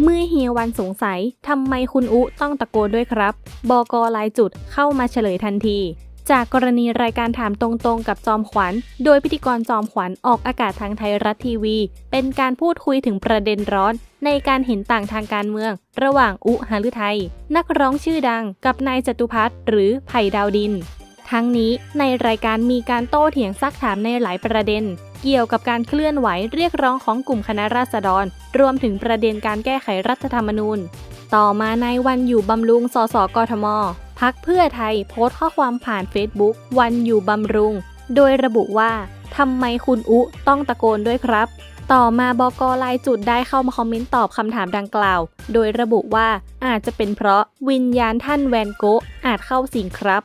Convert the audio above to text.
เมื่อเฮียวันสงสัยทำไมคุณอุต้องตะโกนด้วยครับบกลายจุดเข้ามาเฉลยทันที จากกรณีรายการถามตรงๆ กับจอมขวัญ โดยพิธีกรจอมขวัญออกอากาศทางไทยรัฐทีวี เป็นการพูดคุยถึงประเด็นร้อน ในการเห็นต่างทางการเมือง ระหว่างอุหฤทัยนักร้องชื่อดังกับนายจตุพัฒน์หรือไผ่ดาวดิน ทั้งนี้ในรายการมีการโต้เถียงซักถามในหลายประเด็น เกี่ยวกับการเคลื่อนไหวเรียกร้องของกลุ่มคณะราษฎร รวมถึงประเด็นการแก้ไขรัฐธรรมนูญ ต่อมาในวันอยู่บำรุงสสกทมพักเพื่อไทยโพสต์ข้อความผ่าน Facebook วันอยู่บำรุง โดยระบุว่าทำไมคุณอุต้องตะโกนด้วยครับ ต่อมาบกลายจุดได้เข้ามาคอมเมนต์ตอบคำถามดังกล่าว โดยระบุว่าอาจจะเป็นเพราะวิญญาณท่านแวนโกะอาจเข้าสิงครับ